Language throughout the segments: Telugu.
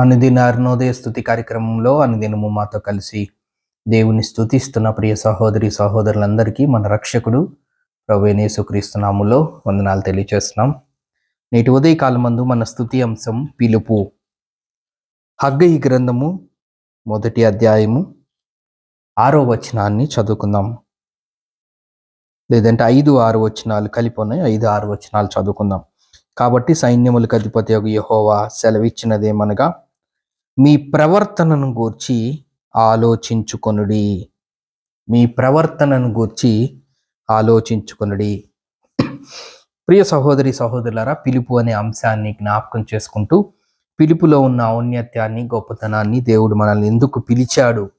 అనుదిన అరుణోదయ స్థుతి కార్యక్రమంలో అనుదినము మాతో కలిసి దేవుని స్థుతిస్తున్న ప్రియ సహోదరి సహోదరులందరికీ మన రక్షకుడు ప్రవేణేశుక్రీస్తునాములో వందనాలు తెలియజేస్తున్నాం నేటి ఉదయకాలమందు మన స్థుతి అంశం పిలుపు. హగ్గయి గ్రంథము మొదటి అధ్యాయము ఆరో వచనాన్ని చదువుకుందాం. లేదంటే ఐదు ఆరు వచనాలు కలిపి ఉన్నాయి ఐదు ఆరు వచనాలు చదువుకుందాం. కాబట్టి సైన్యములకు అధిపతి యొక్క యహోవా సెలవిచ్చినదేమనగా మీ ప్రవర్తనను గూర్చి ఆలోచించుకొనుడి. మీ ప్రవర్తనను గూర్చి ఆలోచించుకొనుడి. ప్రియ సహోదరి సహోదరులారా పిలుపు అనే అంశాన్ని జ్ఞాపకం చేసుకుంటూ పిలుపులో ఉన్న ఔన్నత్యాన్ని గొప్పతనాన్ని దేవుడు మనల్ని ఎందుకు పిలిచాడు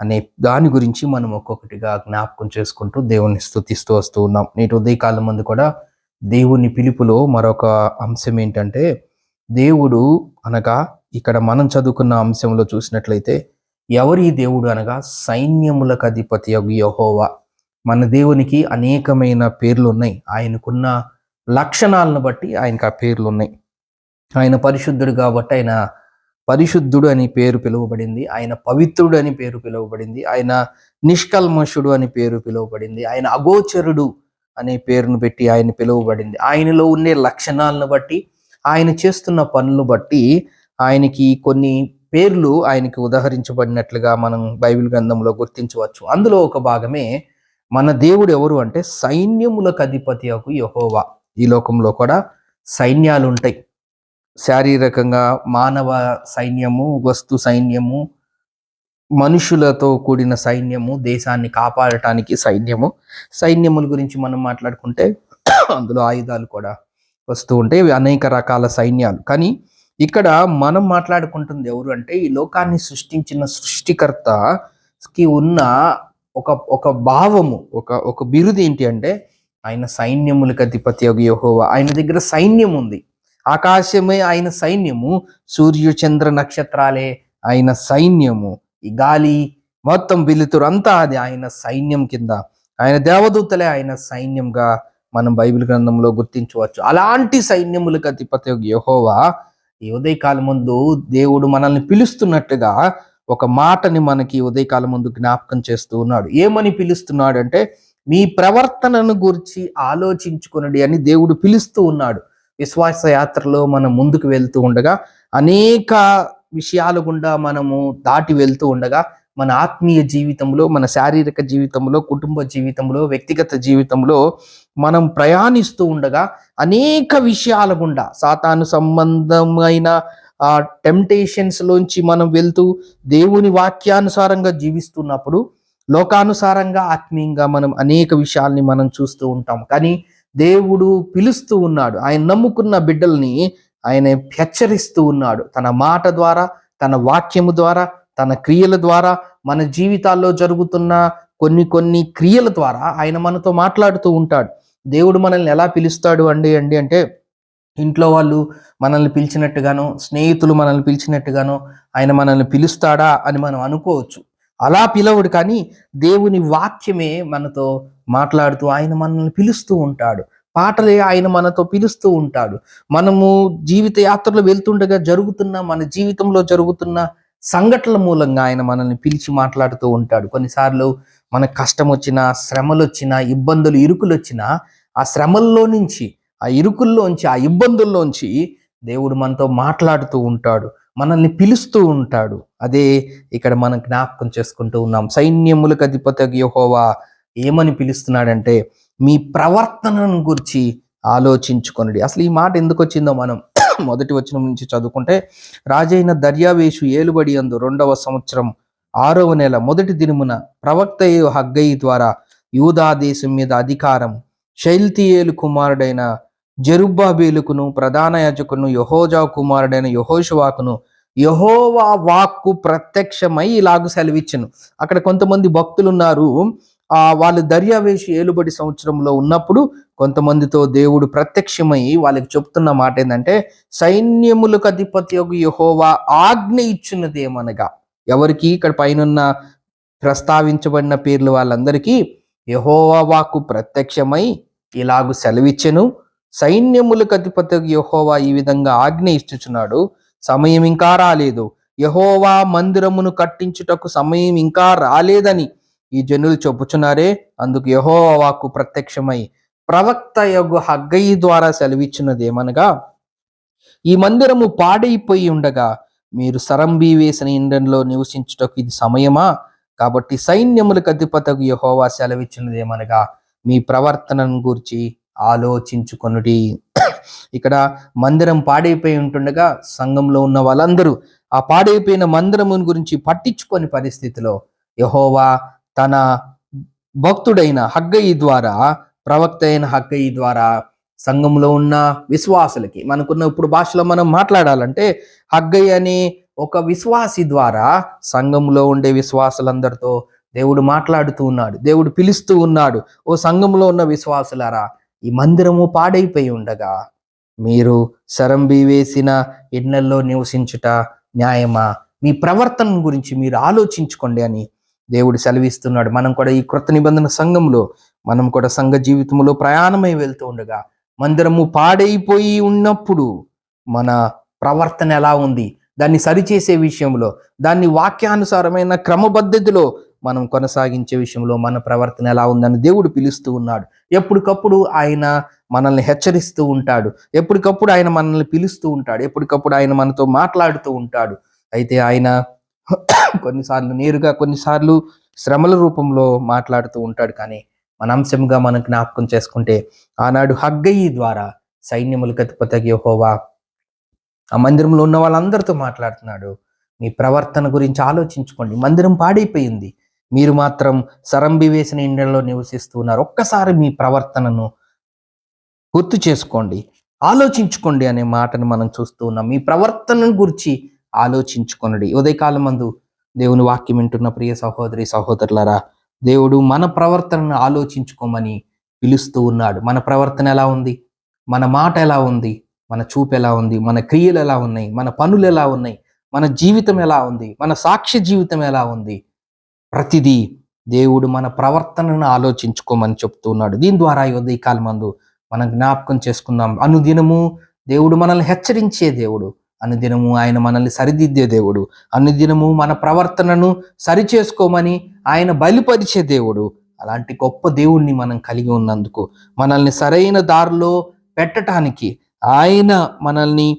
అనే దాని గురించి మనం ఒక్కొక్కటిగా జ్ఞాపకం చేసుకుంటూ దేవుని స్థుతిస్తూ వస్తూ ఉన్నాం. నేటి ఉదయకాలం ముందు కూడా దేవుని పిలుపులో మరొక అంశం ఏంటంటే దేవుడు అనగా ఇక్కడ మనం చదువుకున్న అంశంలో చూసినట్లయితే ఎవరి దేవుడు అనగా సైన్యములకు అధిపతి యహోవా. మన దేవునికి అనేకమైన పేర్లు ఉన్నాయి ఆయనకున్న లక్షణాలను బట్టి ఆయనకు ఆ పేర్లు ఉన్నాయి ఆయన పరిశుద్ధుడు కాబట్టి ఆయన పరిశుద్ధుడు అని పేరు పిలువబడింది. ఆయన పవిత్రుడు అని పేరు పిలువబడింది. ఆయన నిష్కల్మషుడు అని పేరు పిలువబడింది. ఆయన అగోచరుడు అనే పేరును పెట్టి ఆయన పిలువబడింది. ఆయనలో ఉండే లక్షణాలను బట్టి ఆయన చేస్తున్న పనులు బట్టి ఆయనకి కొన్ని పేర్లు ఆయనకి ఉదహరించబడినట్లుగా మనం బైబిల్ గ్రంథంలో గుర్తించవచ్చు. అందులో ఒక భాగమే మన దేవుడు ఎవరు అంటే సైన్యములకు అధిపతి యొక్క యహోవా. ఈ లోకంలో కూడా సైన్యాలు ఉంటాయి శారీరకంగా మానవ సైన్యము వస్తు సైన్యము మనుషులతో కూడిన సైన్యము దేశాన్ని కాపాడటానికి సైన్యము. సైన్యముల గురించి మనం మాట్లాడుకుంటే అందులో ఆయుధాలు కూడా వస్తూ ఉంటాయి. అనేక రకాల సైన్యాలు. కానీ ఇక్కడ మనం మాట్లాడుకుంటుంది ఎవరు అంటే ఈ లోకాన్ని సృష్టించిన సృష్టికర్తకి ఉన్న ఒక ఒక భావము ఒక ఒక బిరుదు ఏంటి అంటే ఆయన సైన్యములకు అధిపతి యహోవా. ఆయన దగ్గర సైన్యం ఉంది. ఆకాశమే ఆయన సైన్యము సూర్యు చంద్ర నక్షత్రాలే ఆయన సైన్యము. ఈ గాలి మొత్తం వెలుతురు అంతా అది ఆయన సైన్యం కింద. ఆయన దేవదూతలే ఆయన సైన్యంగా మనం బైబిల్ గ్రంథంలో గుర్తించవచ్చు. అలాంటి సైన్యములకు అధిపతి యహోవా ఈ ఉదయకాలం ముందు దేవుడు మనల్ని పిలుస్తున్నట్టుగా ఒక మాటని మనకి ఉదయకాలం ముందు జ్ఞాపకం చేస్తూ ఉన్నాడు. ఏమని పిలుస్తున్నాడు అంటే మీ ప్రవర్తనను గురించి ఆలోచించుకునడి అని దేవుడు పిలుస్తూ ఉన్నాడు. విశ్వాస యాత్రలో మనం ముందుకు వెళ్తూ ఉండగా అనేక విషయాల గుండా మనము దాటి వెళ్తూ ఉండగా మన ఆత్మీయ జీవితంలో మన శారీరక జీవితంలో కుటుంబ జీవితంలో వ్యక్తిగత జీవితంలో మనం ప్రయాణిస్తూ ఉండగా అనేక విషయాల గుండా సాతాను సంబంధమైన ఆ లోంచి మనం వెళ్తూ దేవుని వాక్యానుసారంగా జీవిస్తున్నప్పుడు లోకానుసారంగా ఆత్మీయంగా మనం అనేక విషయాల్ని మనం చూస్తూ ఉంటాం. కానీ దేవుడు పిలుస్తూ ఉన్నాడు. ఆయన నమ్ముకున్న బిడ్డల్ని ఆయన హెచ్చరిస్తూ ఉన్నాడు. తన మాట ద్వారా తన వాక్యము ద్వారా తన క్రియల ద్వారా మన జీవితాల్లో జరుగుతున్న కొన్ని కొన్ని క్రియల ద్వారా ఆయన మనతో మాట్లాడుతూ ఉంటాడు. దేవుడు మనల్ని ఎలా పిలుస్తాడు అండి అండి అంటే ఇంట్లో వాళ్ళు మనల్ని పిలిచినట్టుగానో స్నేహితులు మనల్ని పిలిచినట్టుగానో ఆయన మనల్ని పిలుస్తాడా అని మనం అనుకోవచ్చు. అలా పిలవడు కానీ దేవుని వాక్యమే మనతో మాట్లాడుతూ ఆయన మనల్ని పిలుస్తూ ఉంటాడు. పాటలే ఆయన మనతో పిలుస్తూ ఉంటాడు. మనము జీవిత యాత్రలో వెళ్తుండగా జరుగుతున్న మన జీవితంలో జరుగుతున్న సంఘటనల మూలంగా ఆయన మనల్ని పిలిచి మాట్లాడుతూ ఉంటాడు. కొన్నిసార్లు మనకు కష్టం వచ్చినా శ్రమలు వచ్చినా ఇబ్బందులు ఇరుకులు వచ్చినా ఆ శ్రమల్లో నుంచి ఆ ఇరుకుల్లోంచి ఆ ఇబ్బందుల్లోంచి దేవుడు మనతో మాట్లాడుతూ ఉంటాడు. మనల్ని పిలుస్తూ ఉంటాడు. అదే ఇక్కడ మనం జ్ఞాపకం చేసుకుంటూ ఉన్నాం. సైన్యములకు అధిపతి యహోవా ఏమని పిలుస్తున్నాడంటే మీ ప్రవర్తనను గురించి ఆలోచించుకొనడి. అసలు ఈ మాట ఎందుకు వచ్చిందో మనం మొదటి వచనం నుంచి చదువుకుంటే రాజైన దర్యావేషు ఏలుబడి అందు రెండవ సంవత్సరం ఆరవ నెల మొదటి దినమున ప్రవక్త హగ్గయి ద్వారా యూదా దేశం మీద అధికారం. శైల్తియేలు కుమారుడైన జరుబ్బాబేలుకును ప్రధాన యాజకును యహోజా కుమారుడైన యహోషువాకును యహోవా వాక్కు ప్రత్యక్షమై ఇలాగ సెలవిచ్చను. అక్కడ కొంతమంది భక్తులు ఉన్నారు వాళ్ళు దర్యావేషి ఏలుబడి సంవత్సరంలో ఉన్నప్పుడు కొంతమందితో దేవుడు ప్రత్యక్షమై వాళ్ళకి చెప్తున్న మాట ఏంటంటే సైన్యములకు అధిపతి యొక్క యహోవా ఆజ్ఞ ఇచ్చినది ఏమనగా ఎవరికి? ఇక్కడ పైన ప్రస్తావించబడిన పేర్లు వాళ్ళందరికీ యహోవా ప్రత్యక్షమై ఇలాగు సెలవిచ్చెను. సైన్యములకు అధిపతి యహోవా ఈ విధంగా ఆజ్ఞ ఇచ్చుచున్నాడు. సమయం ఇంకా రాలేదు. యహోవా మందిరమును కట్టించుటకు సమయం ఇంకా రాలేదని ఈ జనులు చెప్పుచున్నారే అందుకు యహోవాకు వాక్కు ప్రత్యక్షమై ప్రవక్త యొగు హగ్గయి ద్వారా సెలవిచ్చినదేమనగా ఈ మందిరము పాడైపోయి ఉండగా మీరు సరంబి వేసిన ఇండంలో నివసించుటకు ఇది సమయమా? కాబట్టి సైన్యములకు అధిపతకు యహోవా సెలవిచ్చినదేమనగా మీ ప్రవర్తనను గురించి ఆలోచించుకొనుడి. ఇక్కడ మందిరం పాడైపోయి ఉంటుండగా సంఘంలో ఉన్న వాళ్ళందరూ ఆ పాడైపోయిన మందిరమును గురించి పట్టించుకొని పరిస్థితిలో యహోవా తన భక్తుడైన హగ్గయి ద్వారా ప్రవక్త అయిన హగ్గయి ద్వారా సంఘంలో ఉన్న విశ్వాసులకి మనకున్న ఇప్పుడు భాషలో మనం మాట్లాడాలంటే హగ్గయ్య అనే ఒక విశ్వాసి ద్వారా సంఘంలో ఉండే విశ్వాసులందరితో దేవుడు మాట్లాడుతూ ఉన్నాడు దేవుడు పిలుస్తూ ఉన్నాడు ఓ సంఘంలో ఉన్న విశ్వాసులారా ఈ మందిరము పాడైపోయి ఉండగా మీరు శరంబి వేసిన ఎన్నెల్లో నివసించుట న్యాయమా? మీ ప్రవర్తన గురించి మీరు ఆలోచించుకోండి అని దేవుడు సెలవిస్తున్నాడు. మనం కూడా ఈ కృత నిబంధన సంఘంలో మనం కూడా సంఘ జీవితంలో ప్రయాణమై వెళ్తూ ఉండగా మందిరము పాడైపోయి ఉన్నప్పుడు మన ప్రవర్తన ఎలా ఉంది? దాన్ని సరిచేసే విషయంలో దాన్ని వాక్యానుసారమైన క్రమబద్ధతిలో మనం కొనసాగించే విషయంలో మన ప్రవర్తన ఎలా ఉందని దేవుడు పిలుస్తూ ఉన్నాడు. ఎప్పటికప్పుడు ఆయన మనల్ని హెచ్చరిస్తూ ఉంటాడు. ఎప్పటికప్పుడు ఆయన మనల్ని పిలుస్తూ ఉంటాడు. ఎప్పటికప్పుడు ఆయన మనతో మాట్లాడుతూ ఉంటాడు. అయితే ఆయన కొన్నిసార్లు నేరుగా కొన్నిసార్లు శ్రమల రూపంలో మాట్లాడుతూ ఉంటాడు. కానీ మన అంశంగా మనం జ్ఞాపకం చేసుకుంటే ఆనాడు హగ్గయి ద్వారా సైన్యములకు అధిపతి హోవా ఆ మందిరంలో ఉన్న వాళ్ళందరితో మాట్లాడుతున్నాడు. మీ ప్రవర్తన గురించి ఆలోచించుకోండి. మందిరం పాడైపోయింది. మీరు మాత్రం సరంబి వేసిన ఇండల్లో నివసిస్తున్నారు ఒక్కసారి మీ ప్రవర్తనను గుర్తు చేసుకోండి. ఆలోచించుకోండి అనే మాటను మనం చూస్తూ ఉన్నాం. మీ ప్రవర్తనను గురించి ఆలోచించుకొనడి. ఉదయకాలం మందు దేవుని వాక్యం వింటున్న ప్రియ సహోదరి సహోదరులరా దేవుడు మన ప్రవర్తనను ఆలోచించుకోమని పిలుస్తూ ఉన్నాడు. మన ప్రవర్తన ఎలా ఉంది? మన మాట ఎలా ఉంది? మన చూపు ఎలా ఉంది? మన క్రియలు ఎలా ఉన్నాయి? మన పనులు ఎలా ఉన్నాయి? మన జీవితం ఎలా ఉంది? మన సాక్ష్య జీవితం ఎలా ఉంది? ప్రతిదీ దేవుడు మన ప్రవర్తనను ఆలోచించుకోమని చెప్తూ ఉన్నాడు. దీని ద్వారా ఉదయకాలం మందు మనం జ్ఞాపకం చేసుకుందాం. అనుదినము దేవుడు మనల్ని హెచ్చరించే దేవుడు. అనుదినము ఆయన మనల్ని సరిదిద్దే దేవుడు. అనుదినము మన ప్రవర్తనను సరిచేసుకోమని ఆయన బయలుపరిచే దేవుడు. అలాంటి గొప్ప దేవుణ్ణి మనం కలిగి ఉన్నందుకు మనల్ని సరైన దారిలో పెట్టటానికి ఆయన మనల్ని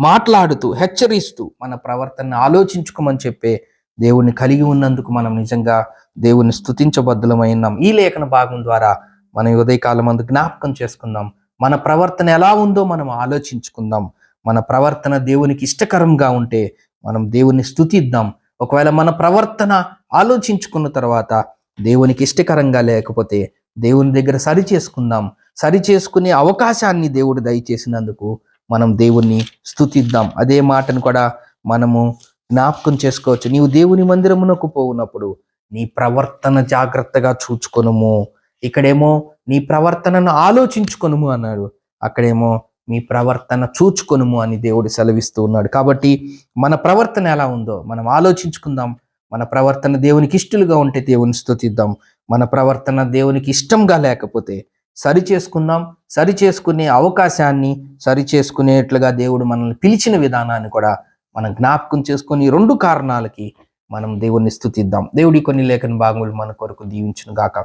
మాట్లాడుతూ హెచ్చరిస్తూ మన ప్రవర్తనను ఆలోచించుకోమని చెప్పే దేవుణ్ణి కలిగి ఉన్నందుకు మనం నిజంగా దేవుని స్థుతించబద్దులమైనాం ఈ లేఖన భాగం ద్వారా మన ఉదయకాలం అందు జ్ఞాపకం చేసుకుందాం. మన ప్రవర్తన ఎలా ఉందో మనం ఆలోచించుకుందాం. మన ప్రవర్తన దేవునికి ఇష్టకరంగా ఉంటే మనం దేవుని స్థుతిద్దాం ఒకవేళ మన ప్రవర్తన ఆలోచించుకున్న తర్వాత దేవునికి ఇష్టకరంగా లేకపోతే దేవుని దగ్గర సరి చేసుకుందాం. సరి చేసుకునే అవకాశాన్ని దేవుడు దయచేసినందుకు మనం దేవుణ్ణి స్థుతిద్దాం అదే మాటను కూడా మనము జ్ఞాపకం చేసుకోవచ్చు. నీవు దేవుని మందిరమునకు పోవునప్పుడు నీ ప్రవర్తన జాగ్రత్తగా చూచుకొనుము. ఇక్కడేమో నీ ప్రవర్తనను ఆలోచించుకొనుము అన్నాడు. అక్కడేమో మీ ప్రవర్తన చూచుకొనుము అని దేవుడు సెలవిస్తూ ఉన్నాడు. కాబట్టి మన ప్రవర్తన ఎలా ఉందో మనం ఆలోచించుకుందాం. మన ప్రవర్తన దేవునికి ఇష్టలుగా ఉంటే దేవుని స్థుతిద్దాం మన ప్రవర్తన దేవునికి ఇష్టంగా లేకపోతే సరి చేసుకుందాం. సరి చేసుకునే అవకాశాన్ని సరి చేసుకునేట్లుగా దేవుడు మనల్ని పిలిచిన విధానాన్ని కూడా మనం జ్ఞాపకం చేసుకొని రెండు కారణాలకి మనం దేవుణ్ణి స్థుతిద్దాం దేవుడి కొన్ని లేఖన భాగములు మన కొరకు దీవించును గాక.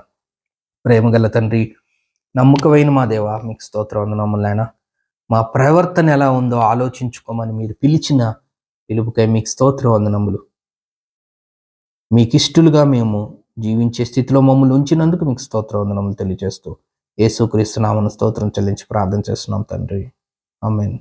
ప్రేమగల తండ్రి నమ్మకమైన మా దేవ మీకు స్తోత్రం వందనములైనా మా ప్రవర్తన ఎలా ఉందో ఆలోచించుకోమని మీరు పిలిచిన పిలుపుకై మీకు స్తోత్ర వందనములు. మీకు ఇష్టలుగా మేము జీవించే స్థితిలో మమ్మల్ని ఉంచినందుకు మీకు స్తోత్ర వందనములు తెలియజేస్తూ యేసుక్రీస్తు నామను స్తోత్రం చెల్లించి ప్రార్థన చేస్తున్నాం తండ్రి. ఆమెన్.